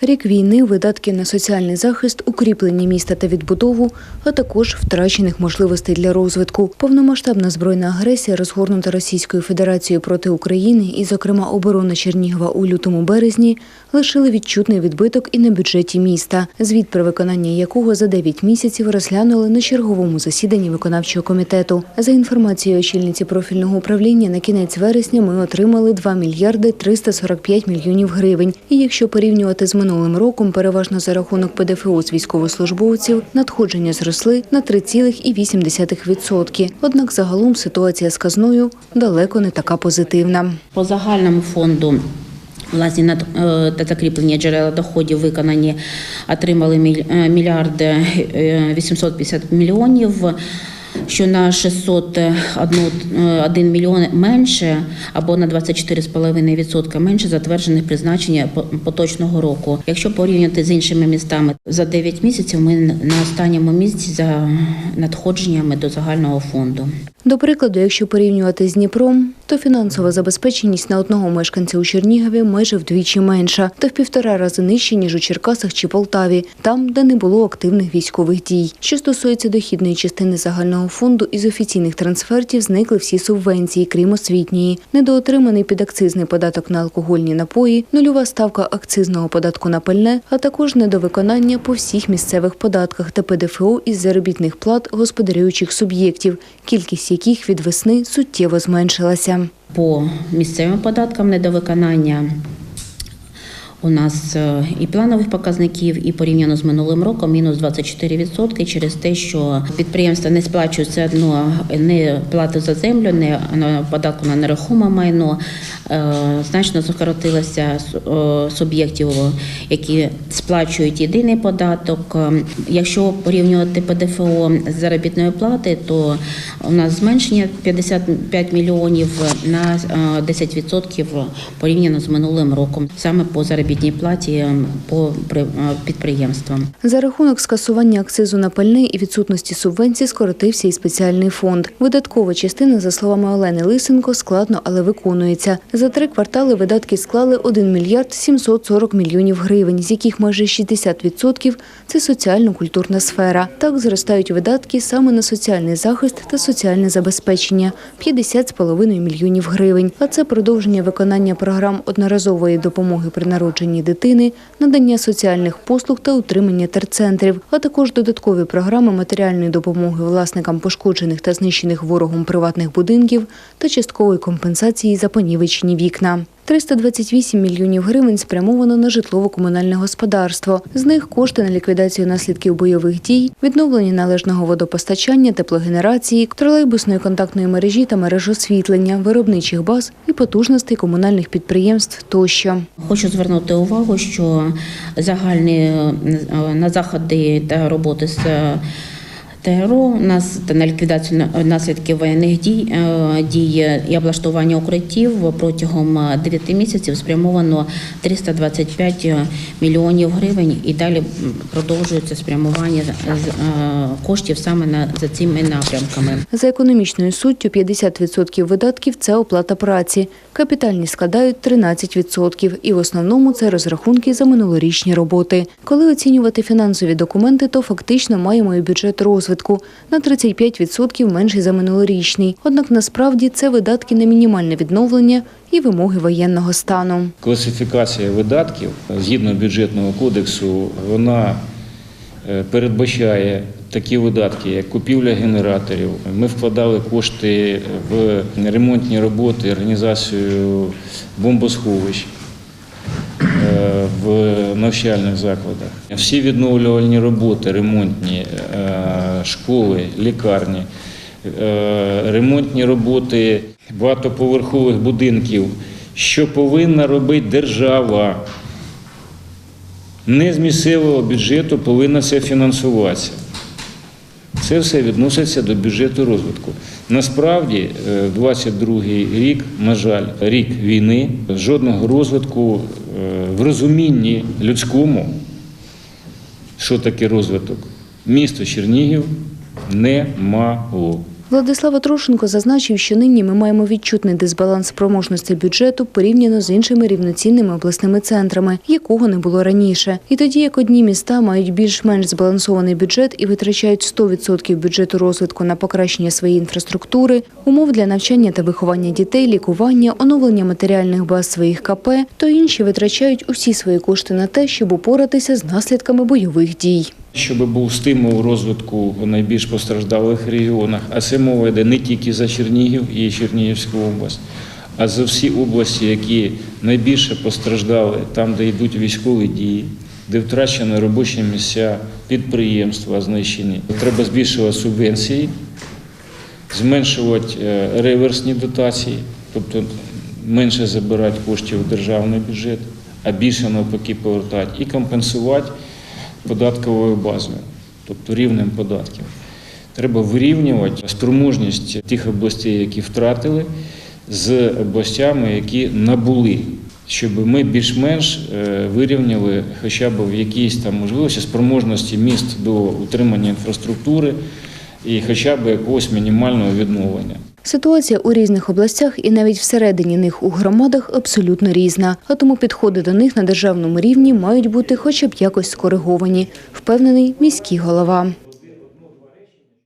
Рік війни, видатки на соціальний захист, укріплення міста та відбудову, а також втрачених можливостей для розвитку. Повномасштабна збройна агресія, розгорнута Російською Федерацією проти України, і, зокрема, оборона Чернігова у лютому-березні, лишили відчутний відбиток і на бюджеті міста, звіт про виконання якого за 9 місяців розглянули на черговому засіданні виконавчого комітету. За інформацією очільниці профільного управління, на кінець вересня ми отримали 2 мільярди 345 мільйонів гривень. І якщо порівнювати з минулим роком, переважно за рахунок ПДФО з військовослужбовців, надходження зросли на 3,8%. Однак загалом ситуація з казною далеко не така позитивна. По загальному фонду власні над е, та закріплення джерела доходів виконані отримали е, мільярди е, 850 мільйонів. Що на 601 мільйон менше або на 24,5% менше затверджених призначення по- поточного року. Якщо порівняти з іншими містами, за 9 місяців ми на останньому місці за надходженнями до загального фонду. До прикладу, якщо порівнювати з Дніпром, то фінансова забезпеченість на одного мешканця у Чернігові майже вдвічі менша та в півтора рази нижче, ніж у Черкасах чи Полтаві, там, де не було активних військових дій. Що стосується дохідної частини загального фонду, із офіційних трансфертів зникли всі субвенції, крім освітньої. Недоотриманий підакцизний податок на алкогольні напої, нульова ставка акцизного податку на пальне, а також недовиконання по всіх місцевих податках та ПДФО із заробітних плат господарюючих суб'єктів, кількість яких від весни суттєво зменшилася. По місцевим податкам недовиконання у нас е, і планових показників, і порівняно з минулим роком мінус 24% через те, що підприємства не сплачують все одно не плати за землю, не податку на нерухоме майно. Е, Значно скоротилося суб'єктів, які сплачують єдиний податок. Е, Якщо порівнювати ПДФО з заробітної плати, то у нас зменшення 55 мільйонів на е, 10% порівняно з минулим роком, саме по заробітній платі е, по е, підприємствам. За рахунок скасування акцизу на пальне і відсутності субвенцій скоротився і спеціальний фонд. Видаткова частина, за словами Олени Лисенко, складно, але виконується. За три квартали видатки склали 1 мільярд 740 мільйонів гривень, з яких майже 60% – це соціально-культурна сфера. Так зростають видатки саме на соціальний захист та соціальне забезпечення – 50,5 мільйонів гривень. А це продовження виконання програм одноразової допомоги при народженні дитини, надання соціальних послуг та утримання терцентрів, а також додаткові програми матеріальної допомоги власникам пошкоджених та знищених ворогом приватних будинків та часткової компенсації за понівечені вікна. 328 мільйонів гривень спрямовано на житлово-комунальне господарство. З них кошти на ліквідацію наслідків бойових дій, відновлення належного водопостачання, теплогенерації, тролейбусної контактної мережі та мереж освітлення, виробничих баз і потужностей комунальних підприємств тощо. Хочу звернути увагу, що загальні е, на заходи та роботи з е, ТРО нас на ліквідацію на- наслідків воєнних дій, е, дій і облаштування укриттів протягом 9 місяців спрямовано 325 мільйонів гривень і далі продовжується спрямування е, коштів саме на за цими напрямками. За економічною суттю 50% видатків – це оплата праці. Капітальні складають 13%. І в основному це розрахунки за минулорічні роботи. Коли оцінювати фінансові документи, то фактично маємо і бюджет розвитку на 35% менший за минулорічний. Однак насправді це видатки на мінімальне відновлення і вимоги воєнного стану. Класифікація видатків згідно бюджетного кодексу, вона е, передбачає такі видатки, як купівля генераторів. Ми вкладали кошти в ремонтні роботи, організацію бомбосховищ е, в навчальних закладах. Всі відновлювальні роботи, ремонтні, е, школи, лікарні, е, ремонтні роботи багатоповерхових будинків, що повинна робити держава. Не з місцевого бюджету повинно це фінансуватися. Це все відноситься до бюджету розвитку. Насправді, е, 22-й рік, на жаль, рік війни, жодного розвитку е, в розумінні людському, що таке розвиток, місто Чернігів не мало. Владислав Трошенко зазначив, що нині ми маємо відчутний дисбаланс спроможності бюджету порівняно з іншими рівноцінними обласними центрами, якого не було раніше. І тоді як одні міста мають більш-менш збалансований бюджет і витрачають 100% бюджету розвитку на покращення своєї інфраструктури, умов для навчання та виховання дітей, лікування, оновлення матеріальних баз своїх КП, то інші витрачають усі свої кошти на те, щоб упоратися з наслідками бойових дій. Щоб був стимул розвитку в найбільш постраждалих регіонах, а це мова йде не тільки за Чернігів і Чернігівську область, а за всі області, які найбільше постраждали, там, де йдуть військові дії, де втрачені робочі місця, підприємства знищені. Треба збільшувати субвенції, зменшувати е, реверсні дотації, тобто менше забирати коштів в державний бюджет, а більше навпаки повертати, і компенсувати податковою базою, тобто рівнем податків. Треба вирівнювати спроможність тих областей, які втратили, з областями, які набули, щоб ми більш-менш е, вирівняли хоча б в якійсь там можливості спроможності міст до утримання інфраструктури і хоча б якогось мінімального відновлення. Ситуація у різних областях і навіть всередині них у громадах абсолютно різна, а тому підходи до них на державному рівні мають бути хоча б якось скориговані, впевнений міський голова.